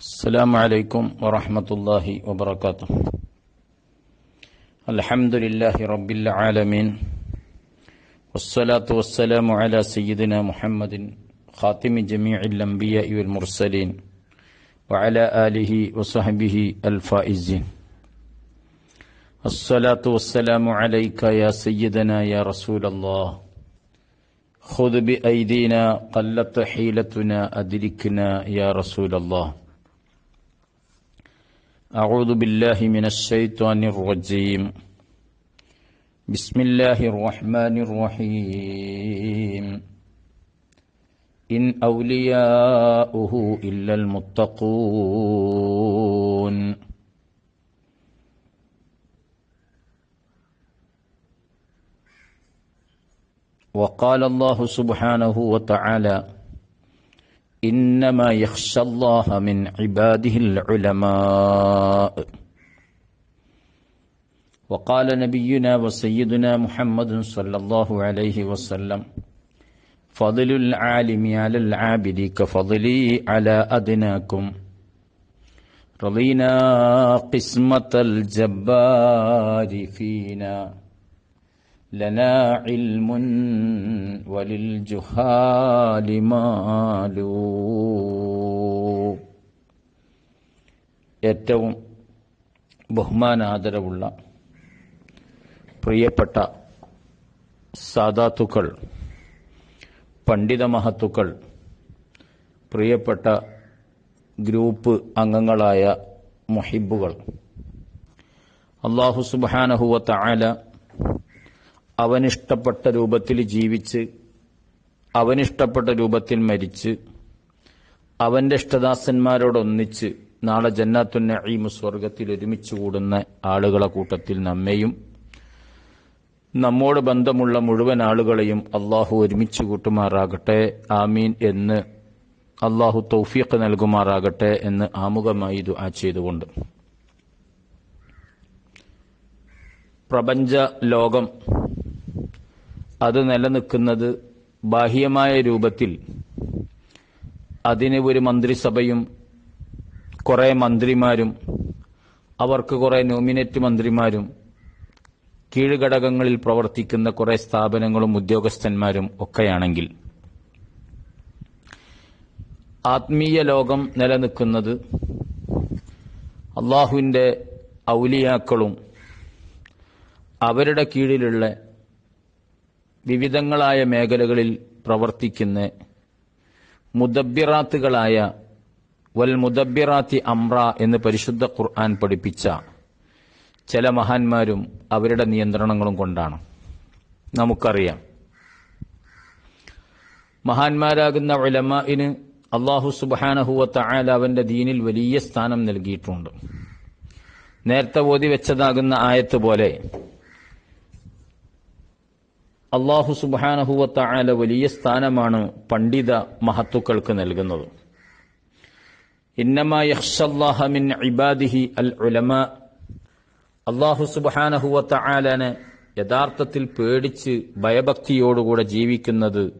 السلام عليكم ورحمة الله وبركاته. الحمد لله رب العالمين. والصلاة والسلام على سيدنا محمد خاتم جميع الأنبياء والمرسلين وعلى آله وصحبه الفائزين. الصلاة والسلام عليك يا سيدنا يا رسول الله. خذ بأيدينا قلت حيلتنا أدركنا يا رسول الله. أعوذ بالله من الشيطان الرجيم. بسم الله الرحمن الرحيم. إن أولياؤه إلا المتقون. وقال الله سبحانه وتعالى إنما يخشى الله من عباده العلماء. وقال نبينا وسيدنا محمد صلى الله عليه وسلم فضل العالم على العابد كفضلي على أدناكم. رضينا قسمة الجبار فينا. لنا علم وللجهال مال ഏറ്റവും ബഹുമാനാദരവുള്ള പ്രിയപ്പെട്ട സാദാത്തുക്കൾ പണ്ഡിത മഹത്തുക്കൾ പ്രിയപ്പെട്ട ഗ്രൂപ്പ് അംഗങ്ങളായ മുഹിബുകൾ അള്ളാഹു സുബാനഹുവ ആല അവനിഷ്ടപ്പെട്ട രൂപത്തിൽ ജീവിച്ച് അവനിഷ്ടപ്പെട്ട രൂപത്തിൽ മരിച്ച് അവന്റെ ഇഷ്ടദാസന്മാരോടൊന്നിച്ച് നാളെ ജന്നാത്തുന്ന ഈ സ്വർഗത്തിൽ ഒരുമിച്ച് കൂടുന്ന ആളുകളെ കൂട്ടത്തിൽ നമ്മെയും നമ്മോട് ബന്ധമുള്ള മുഴുവൻ ആളുകളെയും അള്ളാഹു ഒരുമിച്ച് കൂട്ടുമാറാകട്ടെ ആമീൻ എന്ന് അള്ളാഹു തൗഫീഖ് നൽകുമാറാകട്ടെ എന്ന് ആമുഖമായി ദുആ ചെയ്തുകൊണ്ട്. പ്രപഞ്ച ലോകം അത് നിലനിൽക്കുന്നത് ബാഹ്യമായ രൂപത്തിൽ. അതിന് ഒരു മന്ത്രിസഭയും കുറെ മന്ത്രിമാരും അവർക്ക് കുറെ നോമിനേറ്റ് മന്ത്രിമാരും കീഴ്ഘടകങ്ങളിൽ പ്രവർത്തിക്കുന്ന കുറെ സ്ഥാപനങ്ങളും ഉദ്യോഗസ്ഥന്മാരും ഒക്കെയാണെങ്കിൽ. ആത്മീയ ലോകം നിലനിൽക്കുന്നത് അള്ളാഹുവിന്റെ ഔലിയാക്കളും അവരുടെ കീഴിലുള്ള വിവിധങ്ങളായ മേഖലകളിൽ പ്രവർത്തിക്കുന്ന മുദബ്ബിറാത്തുകളായ വൽ മുദബ്ബിറാത്തി അമ്ര എന്ന് പരിശുദ്ധ ഖുർആൻ പഠിപ്പിച്ച ചില മഹാന്മാരും അവരുടെ നിയന്ത്രണങ്ങളും കൊണ്ടാണ്. നമുക്കറിയാം. മഹാന്മാരാകുന്ന ഉലമാഇന് അള്ളാഹു സുബാനഹുവ തആല അവന്റെ ദീനിൽ വലിയ സ്ഥാനം നൽകിയിട്ടുണ്ട്. നേരത്തെ ഓതി വെച്ചതാകുന്ന ആയത്ത് പോലെ അള്ളാഹു സുബാനഹുവത്ത വലിയ സ്ഥാനമാണ് പണ്ഡിത മഹത്തുക്കൾക്ക് നൽകുന്നത്. ഇന്നമാ ഇബാദിഹി അൽ ഉലമ. അള്ളാഹു സുബാനഹുവത്ത യഥാർത്ഥത്തിൽ പേടിച്ച് ഭയഭക്തിയോടുകൂടെ ജീവിക്കുന്നത്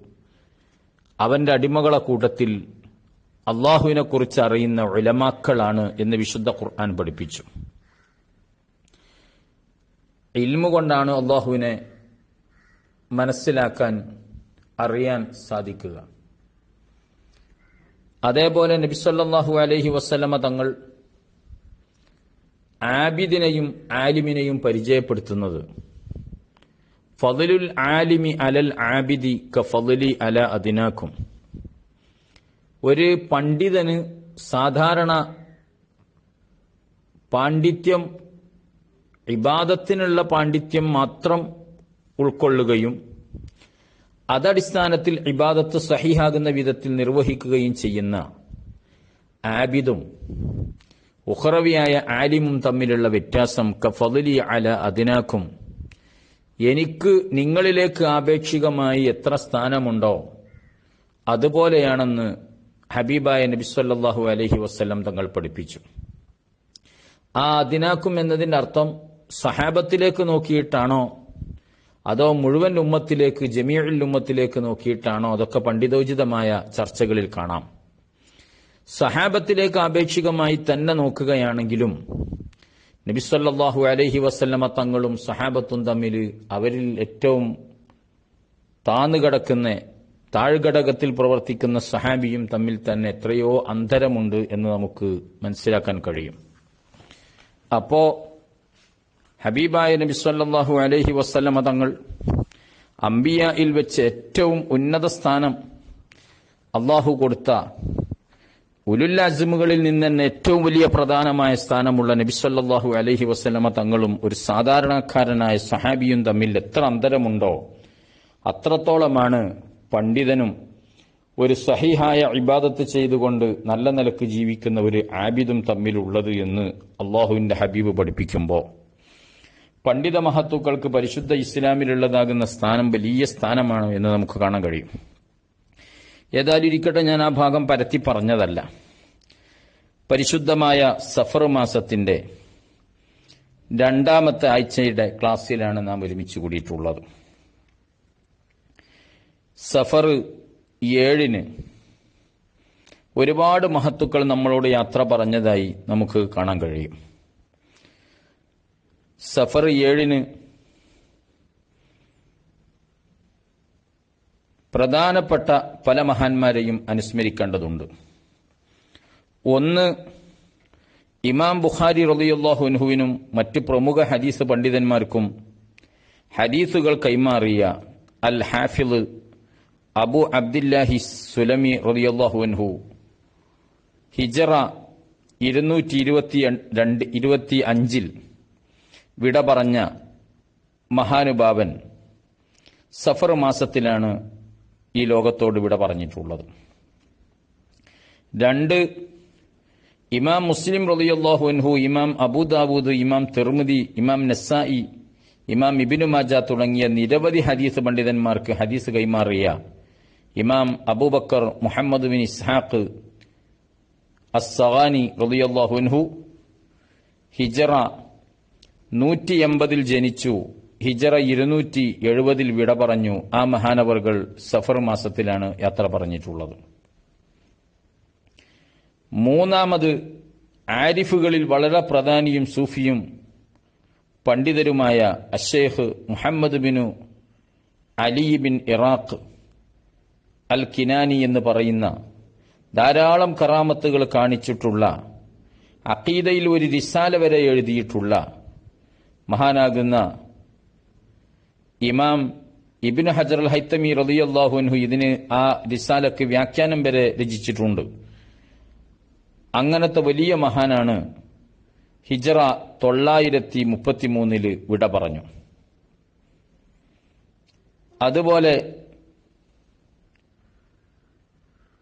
അവന്റെ അടിമകളെ കൂട്ടത്തിൽ അള്ളാഹുവിനെ കുറിച്ച് അറിയുന്ന ഉലമാക്കളാണ് എന്ന് വിശുദ്ധ ഖുർആൻ പഠിപ്പിച്ചു. ഇൽമു കൊണ്ടാണ് അള്ളാഹുവിനെ മനസ്സിലാക്കാൻ അറിയാൻ സാധിക്കുക. അതേപോലെ നബിസല്ലാഹു അലഹി വസ്ലമ തങ്ങൾ ആബിദിനെയും ആലിമിനെയും പരിചയപ്പെടുത്തുന്നത്. ഫതിലുൽ ആലിമി അലൽ ആബിദി ക ഫതിലി അല അതിനാക്കും ഒരു പണ്ഡിതന് സാധാരണ പാണ്ഡിത്യം ഇബാദത്തിനുള്ള പാണ്ഡിത്യം മാത്രം ഉൾക്കൊള്ളുകയും അതടിസ്ഥാനത്തിൽ ഇബാദത്ത് സഹിഹാകുന്ന വിധത്തിൽ നിർവഹിക്കുകയും ചെയ്യുന്ന ആബിദും ഉഹറവിയായ ആലിമും തമ്മിലുള്ള വ്യത്യാസം കഫലി അല അതിനാക്കും. എനിക്ക് നിങ്ങളിലേക്ക് ആപേക്ഷികമായി എത്ര സ്ഥാനമുണ്ടോ അതുപോലെയാണെന്ന് ഹബീബായ നബി നബിസ്വല്ലാഹു അലഹി വസ്ലം തങ്ങൾ പഠിപ്പിച്ചു. ആ അതിനാക്കും എന്നതിന്റെ അർത്ഥം സഹാബത്തിലേക്ക് നോക്കിയിട്ടാണോ അതോ മുഴുവൻ ഉമ്മത്തിലേക്ക് ജമീഉൽ ഉമ്മത്തിലേക്ക് നോക്കിയിട്ടാണോ? അതൊക്കെ പണ്ഡിതോചിതമായ ചർച്ചകളിൽ കാണാം. സഹാബത്തിലേക്ക് ആപേക്ഷികമായി തന്നെ നോക്കുകയാണെങ്കിലും നബിസ്വല്ലാഹു അലഹി വസല്ലമ തങ്ങളും സഹാബത്തും തമ്മിൽ അവരിൽ ഏറ്റവും താന്നുകിടക്കുന്ന താഴ്ഘടകത്തിൽ പ്രവർത്തിക്കുന്ന സഹാബിയും തമ്മിൽ തന്നെ എത്രയോ അന്തരമുണ്ട് എന്ന് നമുക്ക് മനസ്സിലാക്കാൻ കഴിയും. അപ്പോ ഹബീബായ നബി സല്ലല്ലാഹു അലൈഹി വസല്ലമ തങ്ങൾ അംബിയയിൽ വെച്ച് ഏറ്റവും ഉന്നത സ്ഥാനം അള്ളാഹു കൊടുത്ത ഉലുല്ലാസിമുകളിൽ നിന്ന് തന്നെ ഏറ്റവും വലിയ പ്രധാനമായ സ്ഥാനമുള്ള നബി സല്ലല്ലാഹു അലഹി വസല്ലമ തങ്ങളും ഒരു സാധാരണക്കാരനായ സഹാബിയും തമ്മിൽ എത്ര അന്തരമുണ്ടോ അത്രത്തോളമാണ് പണ്ഡിതനും ഒരു സഹിഹായ ഇബാദത്ത് ചെയ്തുകൊണ്ട് നല്ല നിലയ്ക്ക് ജീവിക്കുന്ന ഒരു ആബിദും തമ്മിലുള്ളത് എന്ന് അള്ളാഹുവിന്റെ ഹബീബ് പഠിപ്പിക്കുമ്പോൾ പണ്ഡിത മഹത്തുക്കൾക്ക് പരിശുദ്ധ ഇസ്ലാമിലുള്ളതാകുന്ന സ്ഥാനം വലിയ സ്ഥാനമാണ് എന്ന് നമുക്ക് കാണാൻ കഴിയും. ഏതായാലും ഇരിക്കട്ടെ ഞാൻ ആ ഭാഗം പരത്തി പറഞ്ഞതല്ല. പരിശുദ്ധമായ സഫർ മാസത്തിന്റെ രണ്ടാമത്തെ ആഴ്ചയുടെ ക്ലാസ്സിലാണ് നാം ഒരുമിച്ച് കൂടിയിട്ടുള്ളത്. സഫർ ഏഴിന് ഒരുപാട് മഹത്തുക്കൾ നമ്മളോട് യാത്ര പറഞ്ഞതായി നമുക്ക് കാണാൻ കഴിയും. സഫർ ഏഴിന് പ്രധാനപ്പെട്ട പല മഹാന്മാരെയും അനുസ്മരിക്കേണ്ടതുണ്ട്. ഒന്ന് ഇമാം ബുഖാരി റളിയല്ലാഹുവിനും മറ്റ് പ്രമുഖ ഹദീസ് പണ്ഡിതന്മാർക്കും ഹദീസുകൾ കൈമാറിയ al Hafid Abu Abdillahi Sulami റളിയല്ലാഹുവിൻഹു ഹിജറ ഇരുന്നൂറ്റി ഇരുപത്തി രണ്ട് ഇരുപത്തി അഞ്ചിൽ വിട പറഞ്ഞ മഹാനുഭാവൻ സഫർ മാസത്തിലാണ് ഈ ലോകത്തോട് വിട പറഞ്ഞിട്ടുള്ളത്. രണ്ട് ഇമാം മുസ്ലിം റളിയല്ലാഹു അൻഹു ഇമാം അബൂദാവൂദ് ഇമാം തെർമുദി ഇമാം നസായി ഇമാം ഇബിനു മാജ തുടങ്ങിയ നിരവധി ഹദീസ് പണ്ഡിതന്മാർക്ക് ഹദീസ് കൈമാറിയ ഇമാം Abu Bakr Muhammad bin Ishaq അസ്സവാനി റളിയല്ലാഹു അൻഹു ഹിജറ നൂറ്റി എൺപതിൽ ജനിച്ചു. ഹിജറ ഇരുന്നൂറ്റി എഴുപതിൽ വിട പറഞ്ഞു. ആ മഹാനവറുകൾ സഫർ മാസത്തിലാണ് യാത്ര പറഞ്ഞിട്ടുള്ളത്. മൂന്നാമത് ആരിഫുകളിൽ വളരെ പ്രധാനിയും സൂഫിയും പണ്ഡിതരുമായ അഷേഖ് Muhammad Binu Ali bin Iraq al Kinani എന്ന് പറയുന്ന ധാരാളം കറാമത്തുകൾ കാണിച്ചിട്ടുള്ള അഖീദയിൽ ഒരു റിസാല വരെ എഴുതിയിട്ടുള്ള മഹാനാകുന്ന ഇമാം ഇബിന് ഹജർ അൽ ഹൈത്തമി റളിയല്ലാഹുൻഹു ഇതിന് ആ റിസാലക്ക് വ്യാഖ്യാനം വരെ രചിച്ചിട്ടുണ്ട്. അങ്ങനത്തെ വലിയ മഹാനാണ് ഹിജറ തൊള്ളായിരത്തി മുപ്പത്തിമൂന്നിൽ വിട പറഞ്ഞു. അതുപോലെ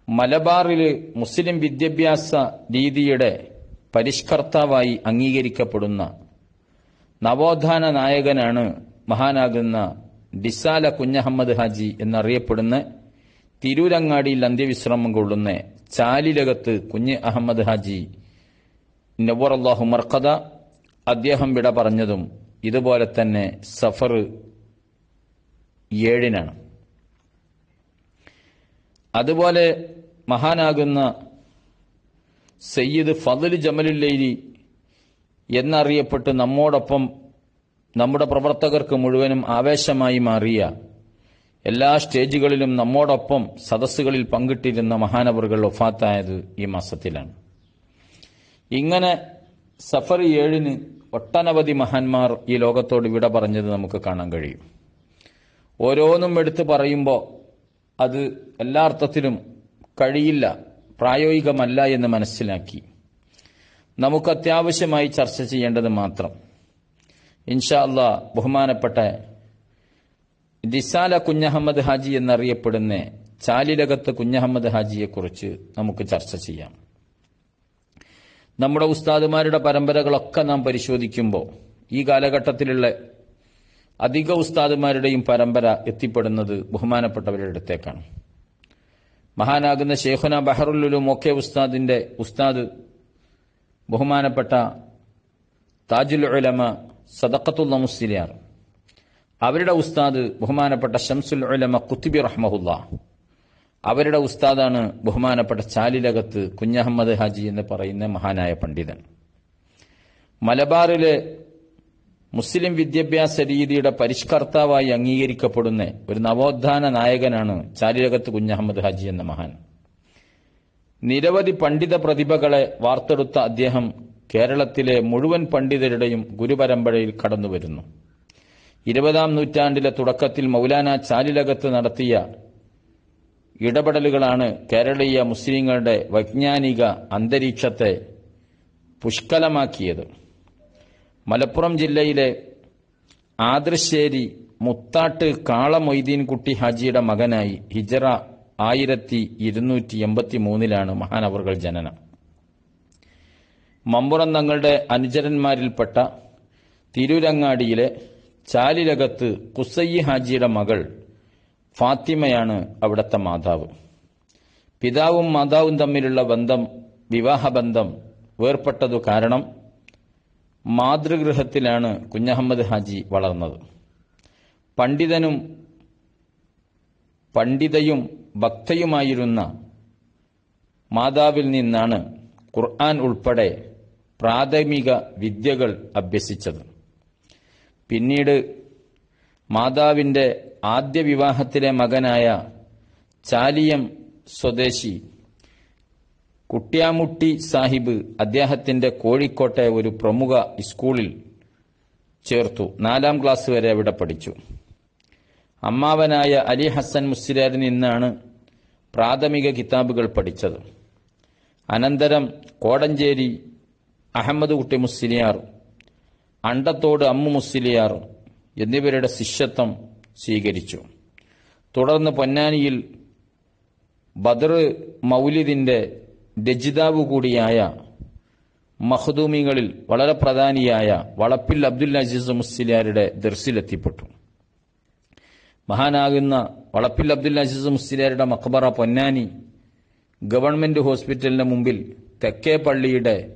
മലബാറിൽ മുസ്ലിം വിദ്യാഭ്യാസ രീതിയുടെ പരിഷ്കർത്താവായി അംഗീകരിക്കപ്പെടുന്ന നവോത്ഥാന നായകനാണ് മഹാനാകുന്ന ഡിസാല കുഞ്ഞഹമ്മദ് ഹാജി എന്നറിയപ്പെടുന്ന തിരൂരങ്ങാടിയിൽ അന്ത്യവിശ്രമം കൊള്ളുന്ന ചാലിലകത്ത് കുഞ്ഞ് അഹമ്മദ് ഹാജി നവറല്ലാഹു മർക്കത അദ്ദേഹം വിട പറഞ്ഞതും ഇതുപോലെ തന്നെ സഫർ ഏഴിനാണ്. അതുപോലെ മഹാനാകുന്ന സയ്യിദ് ഫതുൽ ജമലുല്ലൈലി എന്നറിയപ്പെട്ട് നമ്മോടൊപ്പം നമ്മുടെ പ്രവർത്തകർക്ക് മുഴുവനും ആവേശമായി മാറിയ എല്ലാ സ്റ്റേജുകളിലും നമ്മോടൊപ്പം സദസ്സുകളിൽ പങ്കിട്ടിരുന്ന മഹാനവറുകൾ ഒഫാത്തായത് ഈ മാസത്തിലാണ്. ഇങ്ങനെ സഫർ ഏഴിന് ഒട്ടനവധി മഹാന്മാർ ഈ ലോകത്തോട് വിട പറഞ്ഞത് നമുക്ക് കാണാൻ കഴിയും. ഓരോന്നും എടുത്തു പറയുമ്പോൾ അത് എല്ലാ അർത്ഥത്തിലും കഴിയില്ല പ്രായോഗികമല്ല എന്ന് മനസ്സിലാക്കി. നമുക്ക് അത്യാവശ്യമായി ചർച്ച ചെയ്യേണ്ടത് മാത്രം. ഇൻഷാ അള്ളാ ബഹുമാനപ്പെട്ട ദിസാല കുഞ്ഞഹമ്മദ് ഹാജി എന്നറിയപ്പെടുന്ന ചാലിലകത്ത് കുഞ്ഞഹമ്മദ് ഹാജിയെക്കുറിച്ച് നമുക്ക് ചർച്ച ചെയ്യാം. നമ്മുടെ ഉസ്താദുമാരുടെ പരമ്പരകളൊക്കെ നാം പരിശോധിക്കുമ്പോൾ ഈ കാലഘട്ടത്തിലുള്ള അധിക ഉസ്താദുമാരുടെയും പരമ്പര എത്തിപ്പെടുന്നത് ബഹുമാനപ്പെട്ടവരുടെ അടുത്തേക്കാണ്. മഹാനാകുന്ന ഷേഖുന ബഹറുല്ലുലും ഒക്കെ ഉസ്താദിന്റെ ഉസ്താദ് ബഹുമാനപ്പെട്ട താജുൽ ഉലമ സദക്കത്തുൽ മുസ്ലിയാർ. അവരുടെ ഉസ്താദ് ബഹുമാനപ്പെട്ട ഷംസുൽ ഉലമ കുത്തുബി റഹ്മഹുല്ല. അവരുടെ ഉസ്താദാണ് ബഹുമാനപ്പെട്ട ചാലിലകത്ത് കുഞ്ഞഹമ്മദ് ഹാജി എന്ന് പറയുന്ന മഹാനായ പണ്ഡിതൻ. മലബാറിലെ മുസ്ലിം വിദ്യാഭ്യാസ രീതിയുടെ പരിഷ്കർത്താവായി അംഗീകരിക്കപ്പെടുന്ന ഒരു നവോത്ഥാന നായകനാണ് ചാലിലകത്ത് കുഞ്ഞഹമ്മദ് ഹാജി എന്ന മഹാൻ. നിരവധി പണ്ഡിത പ്രതിഭകളെ വാർത്തെടുത്ത അദ്ദേഹം കേരളത്തിലെ മുഴുവൻ പണ്ഡിതരുടെയും ഗുരുപരമ്പരയിൽ കടന്നുവരുന്നു. ഇരുപതാം നൂറ്റാണ്ടിലെ തുടക്കത്തിൽ മൗലാന ചാലിലകത്ത് നടത്തിയ ഇടപെടലുകളാണ് കേരളീയ മുസ്ലിങ്ങളുടെ വൈജ്ഞാനിക അന്തരീക്ഷത്തെ പുഷ്കലമാക്കിയത്. മലപ്പുറം ജില്ലയിലെ ആദർശേരി മുത്താട്ട് കാള മൊയ്തീൻകുട്ടി ഹാജിയുടെ മകനായി ഹിജറ ആയിരത്തി ഇരുന്നൂറ്റി എൺപത്തി മൂന്നിലാണ് മഹാനവറുകൾ ജനനം. മമ്പുറം തങ്ങളുടെ അനുചരന്മാരിൽപ്പെട്ട തിരൂരങ്ങാടിയിലെ ചാലിലകത്ത് കുസയ്യി ഹാജിയുടെ മകൾ ഫാത്തിമയാണ് അവിടുത്തെ മാതാവ്. പിതാവും മാതാവും തമ്മിലുള്ള ബന്ധം വിവാഹബന്ധം വേർപ്പെട്ടതു കാരണം മാതൃഗൃഹത്തിലാണ് കുഞ്ഞഹമ്മദ് ഹാജി വളർന്നത്. പണ്ഡിതനും പണ്ഡിതയും ഭക്തയുമായിരുന്ന മാതാവിൽ നിന്നാണ് ഖുർആൻ ഉൾപ്പെടെ പ്രാഥമിക വിദ്യകൾ അഭ്യസിച്ചത്. പിന്നീട് മാതാവിന്റെ ആദ്യ വിവാഹത്തിലെ മകനായ ചാലിയം സ്വദേശി കുട്ട്യാമുട്ടി സാഹിബ് അദ്ദേഹത്തിന്റെ കോഴിക്കോട്ടെ ഒരു പ്രമുഖ സ്കൂളിൽ ചേർത്തു. നാലാം ക്ലാസ് വരെ അവിടെ പഠിച്ചു. അമ്മാവനായ അലി ഹസൻ മുസ്ലിയാരിൽ നിന്നാണ് പ്രാഥമിക കിതാബുകൾ പഠിച്ചത്. അനന്തരം കോടഞ്ചേരി അഹമ്മദ് കുട്ടി മുസ്ലിയാർ അണ്ടത്തോട് അമ്മു മുസ്ലിയാർ എന്നിവരുടെ ശിഷ്യത്വം സ്വീകരിച്ചു. തുടർന്ന് പൊന്നാനിയിൽ ബദർ മൗലിദിന്റെ രചിതാവ് കൂടിയായ മഹദൂമികളിൽ വളരെ പ്രധാനിയായ വളപ്പിൽ അബ്ദുൽ അസീസ് മുസ്ലിയാരുടെ ദർസിലെത്തിപ്പെട്ടു. മഹാനാകുന്ന വളപ്പിൽ അബ്ദുൽ അസീസ് മുസ്ലിയാരുടെ മക്ബറ പൊന്നാനി ഗവൺമെന്റ് ഹോസ്പിറ്റലിന് മുമ്പിൽ തെക്കേ പള്ളിയുടെ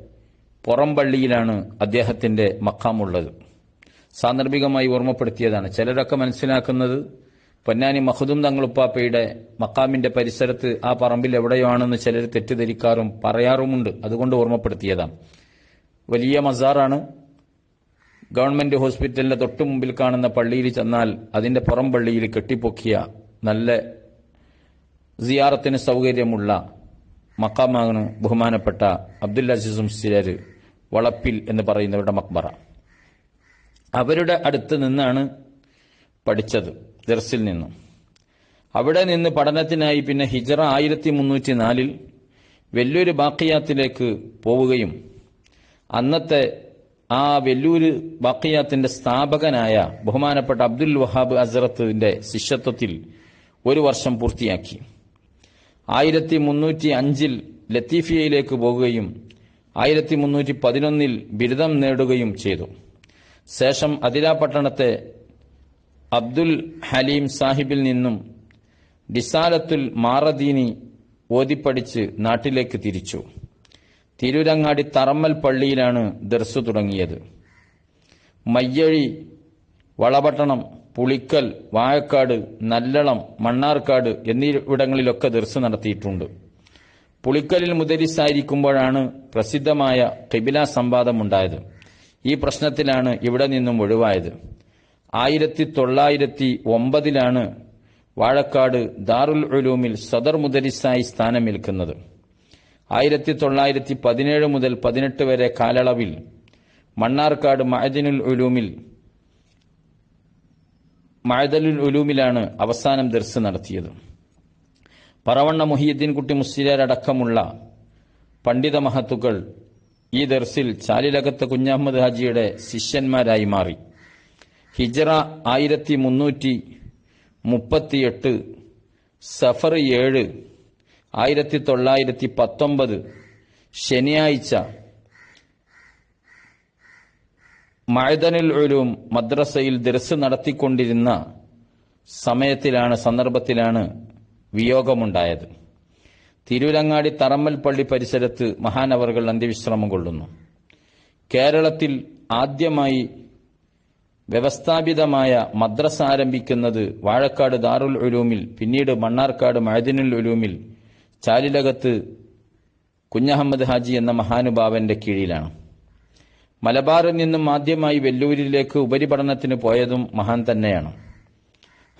പുറം പള്ളിയിലാണ് അദ്ദേഹത്തിന്റെ മക്കാമുള്ളത് സാന്ദർഭികമായി ഓർമ്മപ്പെടുത്തിയതാണ്. ചിലരൊക്കെ മനസ്സിലാക്കുന്നത് പൊന്നാനി മഹദും തങ്ങളുപ്പാപ്പയുടെ മക്കാമിന്റെ പരിസരത്ത് ആ പറമ്പിൽ എവിടെയാണെന്ന് ചിലർ തെറ്റിദ്ധരിക്കാറും പറയാറുമുണ്ട്. അതുകൊണ്ട് ഓർമ്മപ്പെടുത്തിയതാണ്. വലിയ മസാറാണ്. ഗവൺമെന്റ് ഹോസ്പിറ്റലിന്റെ തൊട്ടു മുമ്പിൽ കാണുന്ന പള്ളിയിൽ ചെന്നാൽ അതിന്റെ പുറം പള്ളിയിൽ കെട്ടിപ്പൊക്കിയ നല്ല സിയാറത്തിന് സൗകര്യമുള്ള മക്കാമാണ് ബഹുമാനപ്പെട്ട അബ്ദുല്ല അസീസും മുസ്ലിയാർ വളപ്പിൽ എന്ന് പറയുന്നവരുടെ മക്ബറ. അവരുടെ അടുത്ത് നിന്നാണ് പഠിച്ചത് ദർസിൽ നിന്നും. അവിടെ നിന്ന് പഠനത്തിനായി പിന്നെ ഹിജറ ആയിരത്തി മുന്നൂറ്റി നാലിൽ വലിയൊരു ബാക്കിയാത്തിലേക്ക് പോവുകയും അന്നത്തെ ആ വെല്ലൂര് ബാക്കിയാത്തിന്റെ സ്ഥാപകനായ ബഹുമാനപ്പെട്ട അബ്ദുൽ വഹാബ് അസറത്തിന്റെ ശിഷ്യത്വത്തിൽ ഒരു വർഷം പൂർത്തിയാക്കി. ആയിരത്തി മുന്നൂറ്റി അഞ്ചിൽ ലത്തീഫിയയിലേക്ക് പോകുകയും ആയിരത്തി മുന്നൂറ്റി പതിനൊന്നിൽ ബിരുദം നേടുകയും ചെയ്തു. ശേഷം അതിരാപട്ടണത്തെ അബ്ദുൽ ഹലീം സാഹിബിൽ നിന്നും ഡിസാലത്തുൽ മാറദീനി ഓതിപ്പടിച്ച് നാട്ടിലേക്ക് തിരിച്ചു. തിരൂരങ്ങാടി തറമ്മൽ പള്ളിയിലാണ് ദർസ് തുടങ്ങിയത്. മയ്യഴി വളപട്ടണം പുളിക്കൽ വാഴക്കാട് നല്ലളം മണ്ണാർക്കാട് എന്നിവിടങ്ങളിലൊക്കെ ദർസ് നടത്തിയിട്ടുണ്ട്. പുളിക്കലിൽ മുദരിസായിരിക്കുമ്പോഴാണ് പ്രസിദ്ധമായ കിബില സംവാദമുണ്ടായത് ഈ പ്രശ്നത്തിലാണ് ഇവിടെ നിന്നും ഒഴിവായത്. ആയിരത്തി തൊള്ളായിരത്തി ഒമ്പതിലാണ് വാഴക്കാട് ദാറുൽ ഉലൂമിൽ സദർ മുദരിസായി സ്ഥാനമേൽക്കുന്നത്. ആയിരത്തി തൊള്ളായിരത്തി പതിനേഴ് മുതൽ പതിനെട്ട് വരെ കാലയളവിൽ മണ്ണാർക്കാട് മഅദിനുൽ ഉലൂമിൽ മഅദലുൽ ഉലൂമിലാണ് അവസാനം ദർസ് നടത്തിയത്. പറവണ്ണ മുഹിയുദ്ദീൻ കുട്ടി മുസ്ലിയാരടക്കമുള്ള പണ്ഡിത മഹത്തുക്കൾ ഈ ദർസിൽ ചാലിലകത്ത് കുഞ്ഞഹമ്മദ് ഹാജിയുടെ ശിഷ്യന്മാരായി മാറി. ഹിജറ ആയിരത്തി മുന്നൂറ്റി മുപ്പത്തിയെട്ട് സഫർ ഏഴ് ആയിരത്തി തൊള്ളായിരത്തി പത്തൊമ്പത് ശനിയാഴ്ച മഴതനിൽ ഉലൂം മദ്രസയിൽ ദർസ് നടത്തിക്കൊണ്ടിരുന്ന സമയത്തിലാണ് സന്ദർഭത്തിലാണ് വിയോഗമുണ്ടായത്. തിരൂരങ്ങാടി തറമ്മൽ പള്ളി പരിസരത്ത് മഹാനവറുകൾ അന്ത്യവിശ്രമം കൊള്ളുന്നു. കേരളത്തിൽ ആദ്യമായി വ്യവസ്ഥാപിതമായ മദ്രസ ആരംഭിക്കുന്നത് വാഴക്കാട് ദാറുൽ ഉലൂമിൽ പിന്നീട് മണ്ണാർക്കാട് മഴദിനുൽ ഉലൂമിൽ ചാലിലകത്ത് കുഞ്ഞഹമ്മദ് ഹാജി എന്ന മഹാനുഭാവന്റെ കീഴിലാണ്. മലബാറിൽ നിന്നും ആദ്യമായി വെല്ലൂരിലേക്ക് ഉപരിപഠനത്തിന് പോയതും മഹാൻ തന്നെയാണ്.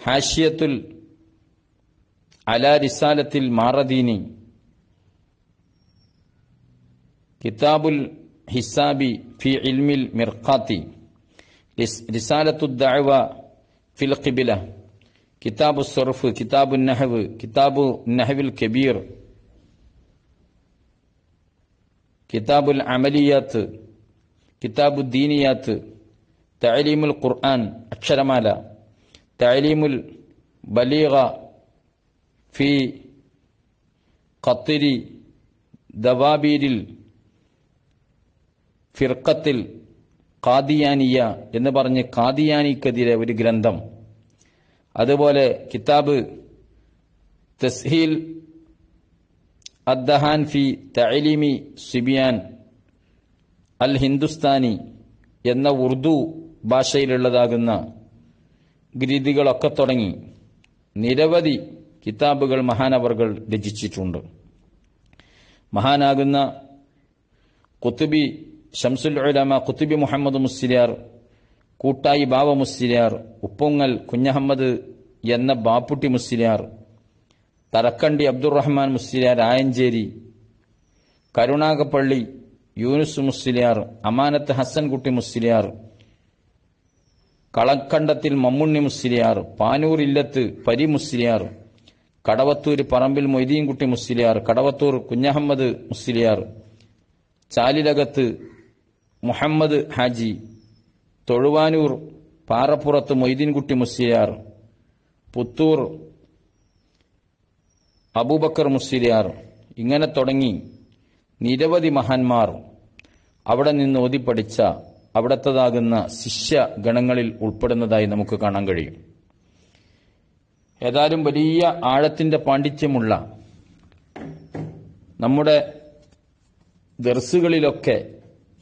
ഹാഷിയത്തുൽ അല റിസാലത്തിൽ മാറദീനി കിതാബുൽ ഹിസാബി ഫി ഇൽമിൽ മിർഖാത്തി റിസാലത്തു ദഅവ ഫിൽ ഖിബില കിതാബു സൊറഫ് കിതാബു നഹവ് കിതാബു നഹവിൽ കബീർ കിതാബുൽ അമലിയാത്ത് കിതാബു ദീനിയാത്ത് തഅലീമുൽ ഖുർആൻ അക്ഷരമാല തഅലീമുൽ ബലീഗ ഫി ഖത്തിരി ദവാബീരിൽ ഫിർക്കത്തിൽ കാദിയാനിയ എന്ന് പറഞ്ഞ് കാദിയാനിക്കെതിരെ ഒരു ഗ്രന്ഥം. അതുപോലെ കിതാബ് തസ്ഹീൽ അദ്ദഹാൻ ഫി തഅലിമി സിബിയാൻ അൽ ഹിന്ദുസ്ഥാനി എന്ന ഉറുദു ഭാഷയിലുള്ളതാകുന്ന ഗ്രീതികളൊക്കെ തുടങ്ങി നിരവധി കിതാബുകൾ മഹാനവർകൾ രചിച്ചിട്ടുണ്ട്. മഹാനാകുന്ന കുത്തുബി ഷംസുൽ ഉലമ കുത്തുബി മുഹമ്മദ് മുസ്ലിയാർ കൂട്ടായി ബാബ മുസ്ലിയാർ ഉപ്പൊങ്ങൽ കുഞ്ഞഹമ്മദ് എന്ന ബാപ്പുട്ടി മുസ്ലിയാർ തറക്കണ്ടി അബ്ദുറഹ്മാൻ മുസ്ലിയാർ ആയഞ്ചേരി കരുണാകപ്പള്ളി യൂനുസ് മുസ്ലിയാർ അമാനത്ത് ഹസൻകുട്ടി മുസ്ലിയാർ കളക്കണ്ടത്തിൽ മമ്മുണ്ണി മുസ്ലിയാർ പാനൂർ ഇല്ലത്ത് പരി മുസ്ലിയാർ കടവത്തൂർ പറമ്പിൽ മൊയ്തീൻകുട്ടി മുസ്ലിയാർ കടവത്തൂർ കുഞ്ഞഹമ്മദ് മുസ്ലിയാർ ചാലിലകത്ത് മുഹമ്മദ് ഹാജി തൊഴുവാനൂർ പാറപ്പുറത്ത് മൊയ്തീൻകുട്ടി മുസ്ലിയാർ പുത്തൂർ അബൂബക്കർ മുസ്ലിയാർ ഇങ്ങനെ തുടങ്ങി നിരവധി മഹാന്മാർ അവിടെ നിന്ന് ഓതിപ്പടിച്ച അവിടത്തതാകുന്ന ശിഷ്യ ഗണങ്ങളിൽ ഉൾപ്പെടുന്നതായി നമുക്ക് കാണാൻ കഴിയും. ഏതായാലും വലിയ ആഴത്തിന്റെ പാണ്ഡിത്യമുള്ള നമ്മുടെ ദർസുകളിലൊക്കെ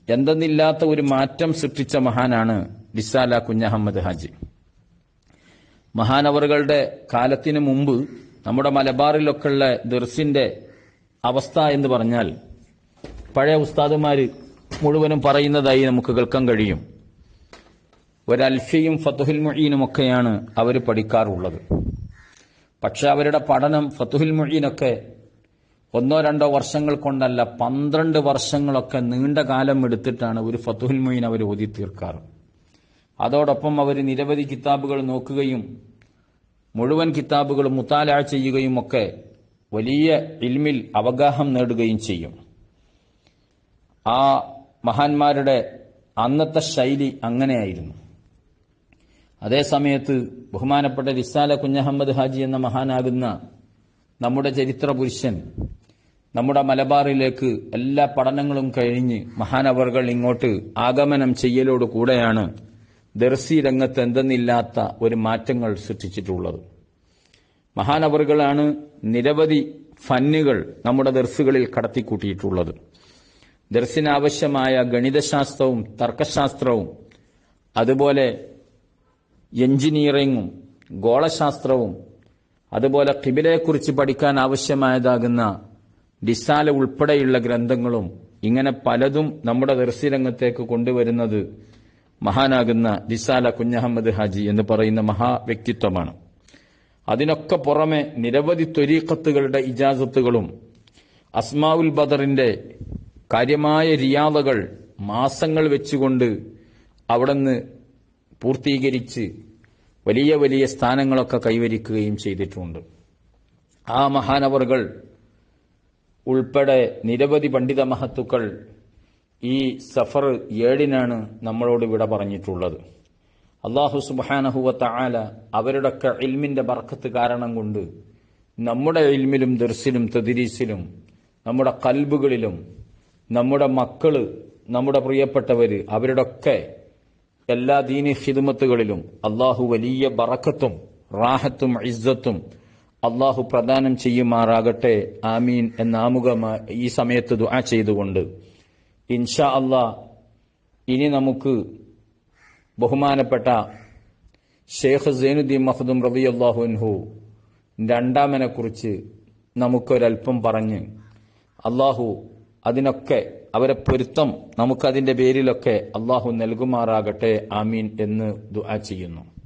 എന്തെന്നില്ലാത്ത ഒരു മാറ്റം സൃഷ്ടിച്ച മഹാനാണ് ലിസാല കുഞ്ഞഹമ്മദ് ഹാജി. മഹാനവറുകളുടെ കാലത്തിന് മുമ്പ് നമ്മുടെ മലബാറിലൊക്കെയുള്ള ദർസിന്റെ അവസ്ഥ എന്ന് പറഞ്ഞാൽ പഴയ ഉസ്താദുമാർ മുഴുവനും പറയുന്നതായി നമുക്ക് കേൾക്കാൻ കഴിയും. ഒരൽഫയും ഫത്തുഹിൽ മൊഴീനും ഒക്കെയാണ് അവർ പഠിക്കാറുള്ളത്. പക്ഷെ അവരുടെ പഠനം ഫത്തുഹിൽ മൊഴീനൊക്കെ ഒന്നോ രണ്ടോ വർഷങ്ങൾ കൊണ്ടല്ല പന്ത്രണ്ട് വർഷങ്ങളൊക്കെ നീണ്ട കാലം എടുത്തിട്ടാണ് ഒരു ഫത്തുഹുൽ മൊയ്ൻ അവർ ഓതി തീർക്കാറ്. അതോടൊപ്പം അവർ നിരവധി കിതാബുകൾ നോക്കുകയും മുഴുവൻ കിതാബുകളും മുത്താല ചെയ്യുകയും ഒക്കെ വലിയ ഇൽമിൽ അവഗാഹം നേടുകയും ചെയ്യും. ആ മഹാന്മാരുടെ അന്നത്തെ ശൈലി അങ്ങനെയായിരുന്നു. അതേ സമയത്ത് ബഹുമാനപ്പെട്ട റിസാല കുഞ്ഞഹമ്മദ് ഹാജി എന്ന മഹാനാകുന്ന നമ്മുടെ ചരിത്ര പുരുഷൻ നമ്മുടെ മലബാറിലേക്ക് എല്ലാ പഠനങ്ങളും കഴിഞ്ഞ് മഹാനവറുകൾ ഇങ്ങോട്ട് ആഗമനം ചെയ്യലോട് കൂടെയാണ് ദർസി രംഗത്ത് എന്തെന്നില്ലാത്ത ഒരു മാറ്റങ്ങൾ സൃഷ്ടിച്ചിട്ടുള്ളത്. മഹാനവറുകളാണ് നിരവധി ഫന്നുകൾ നമ്മുടെ ദർസുകളിൽ കടത്തിക്കൂട്ടിയിട്ടുള്ളത്. ദർസിനാവശ്യമായ ഗണിതശാസ്ത്രവും തർക്കശാസ്ത്രവും അതുപോലെ എഞ്ചിനീയറിങ്ങും ഗോളശാസ്ത്രവും അതുപോലെ കിബിലയെക്കുറിച്ച് പഠിക്കാൻ ആവശ്യമായതാകുന്ന ഡിസാല ഉൾപ്പെടെയുള്ള ഗ്രന്ഥങ്ങളും ഇങ്ങനെ പലതും നമ്മുടെ ദർസി രംഗത്തേക്ക് കൊണ്ടുവരുന്നത് മഹാനാകുന്ന ദിസാല കുഞ്ഞഹമ്മദ് ഹാജി എന്ന് പറയുന്ന മഹാ വ്യക്തിത്വമാണ്. അതിനൊക്കെ പുറമെ നിരവധി ത്വരീഖത്തുകളുടെ ഇജാസത്തുകളും അസ്മാവുൽ ബദറിന്റെ കാര്യമായ റിയാദകൾ മാസങ്ങൾ വെച്ചുകൊണ്ട് അവിടുന്ന് പൂർത്തീകരിച്ച് വലിയ വലിയ സ്ഥാനങ്ങളൊക്കെ കൈവരിക്കുകയും ചെയ്തിട്ടുണ്ട്. ആ മഹാനവറുകൾ ഉൾപ്പെടെ നിരവധി പണ്ഡിത മഹത്തുക്കൾ ഈ സഫർ ഏഴിനാണ് നമ്മളോട് വിട പറഞ്ഞിട്ടുള്ളത്. അള്ളാഹു സുബാനഹുവത്ത ആല അവരുടെയൊക്കെ ഇൽമിന്റെ ബർക്കത്ത് കാരണം കൊണ്ട് നമ്മുടെ ഇൽമിലും ദർസിലും തെതിരീസിലും നമ്മുടെ കൽബുകളിലും നമ്മുടെ മക്കൾ നമ്മുടെ പ്രിയപ്പെട്ടവര് അവരുടെയൊക്കെ എല്ലാ ദീനി ഹിദുമത്തുകളിലും അള്ളാഹു വലിയ ബറക്കത്തും റാഹത്തും ഇസ്സത്തും അള്ളാഹു പ്രദാനം ചെയ്യുമാറാകട്ടെ. ആമീൻ എന്ന ആമുഖമായി ഈ സമയത്ത് ദുആ ചെയ്തുകൊണ്ട്. ഇൻഷാ അള്ളാ ഇനി നമുക്ക് ബഹുമാനപ്പെട്ട ഷെയ്ഖ് സൈനുദ്ദീൻ മഹദും റബിയല്ലാഹുൻഹു രണ്ടാമനെ കുറിച്ച് നമുക്കൊരൽപ്പം പറഞ്ഞ് അള്ളാഹു അതിനൊക്കെ അവരെ പൊരുത്തം നമുക്കതിന്റെ പേരിലൊക്കെ അള്ളാഹു നൽകുമാറാകട്ടെ. ആമീൻ എന്ന് ദുആ ചെയ്യുന്നു.